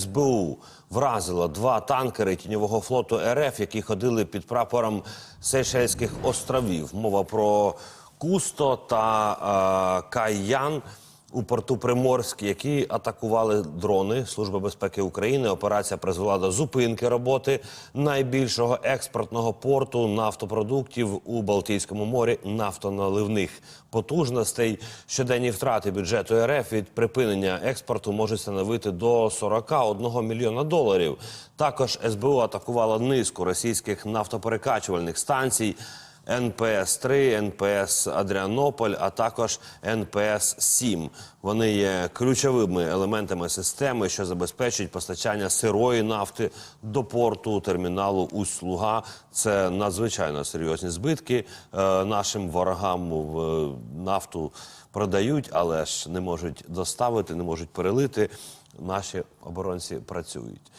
СБУ вразило два танкери тіньового флоту РФ, які ходили під прапором Сейшельських островів. Мова про Кусто та е, Кайян у порту Приморськ, які атакували дрони Служби безпеки України. Операція призвела до зупинки роботи найбільшого експортного порту нафтопродуктів у Балтійському морі нафтоналивних потужностей. Щоденні втрати бюджету РФ від припинення експорту можуть становити до 41 мільйона доларів. Також СБУ атакувала низку російських нафтоперекачувальних станцій. НПС-3, НПС Адріанополь, а також НПС-7. Вони є ключовими елементами системи, що забезпечують постачання сирої нафти до порту терміналу Усть-Луга. Це надзвичайно серйозні збитки. Е, нашим ворогам в е, нафту продають, але ж не можуть доставити, не можуть перелити. Наші оборонці працюють.